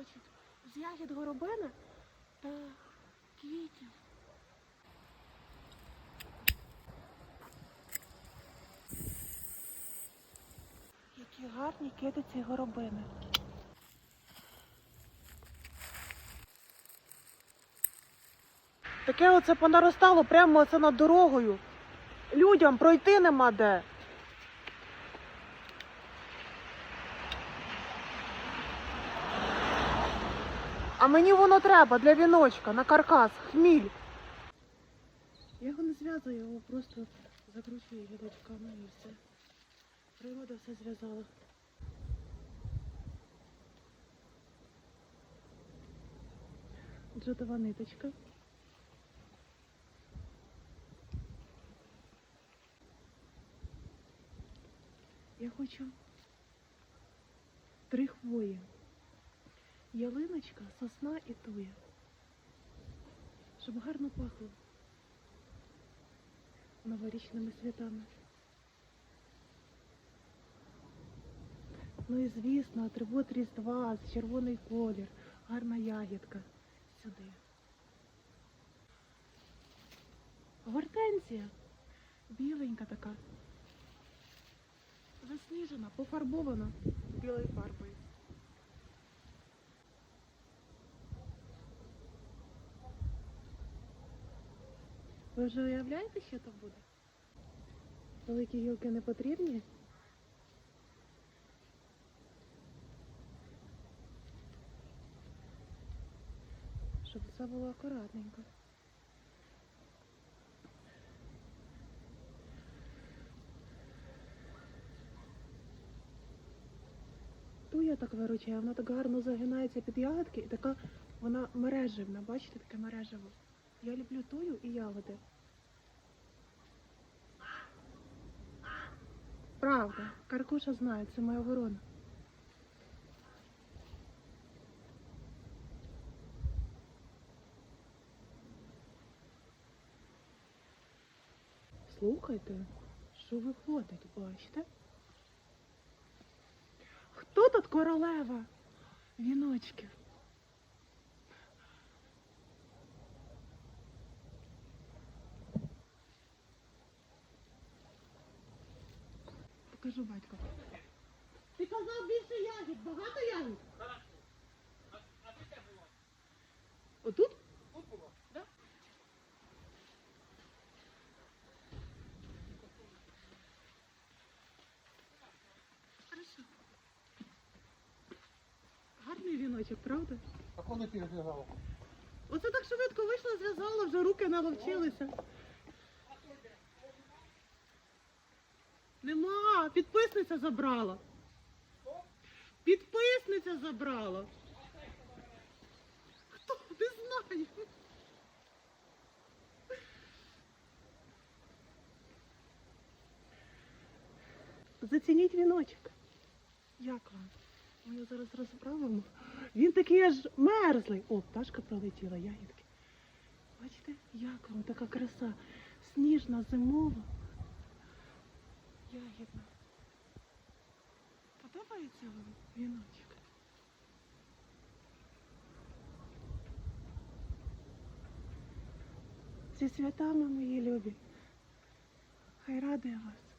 віночок з ягід горобина та квітів. Які гарні китиці горобини. Таке оце понаростало прямо оце над дорогою. Людям пройти нема де. А мені воно треба для віночка на каркас, хміль. Я його не зв'язую, його просто закручую гілочками і все. Природа все зв'язала. Джутова ниточка. Я хочу три хвої. Ялиночка, сосна і туя. Щоб гарно пахло новорічними святами. Ну і звісно, атрибут Різдва, червоний колір, гарна ягідка сюди. Гортензія біленька така. Засніжена, пофарбована білою фарбою. Ви вже уявляєте, що там буде? Великі гілки не потрібні? Щоб все було акуратненько. Туя так виручає, вона так гарно загинається під ягодки і така вона мереживна, бачите, таке мережево. Я люблю тую і ягоди. Правда, Каркуша знає, це моя ворона. Слухайте, що виходить, бачите? Хто тут королева віночків? Покажу батько. Ти казав більше ягід, багато ягід? Отут? Да. Хорошо. Гарний віночок, правда? А коли ти зв'язала? Оце так швидко вийшло, зв'язала, вже руки наловчилися. Нема, підписниця забрала. Підписниця забрала. Хто? Не знаю. Зацініть віночок. Як вам? Ми його зараз розправимо. Він такий аж мерзлий. О, пташка пролетіла, ягідки. Бачите, як вам така краса? Сніжна, зимова. Ягідна. Подобається вам віночок? Зі святами, мої любі. Хай радує вас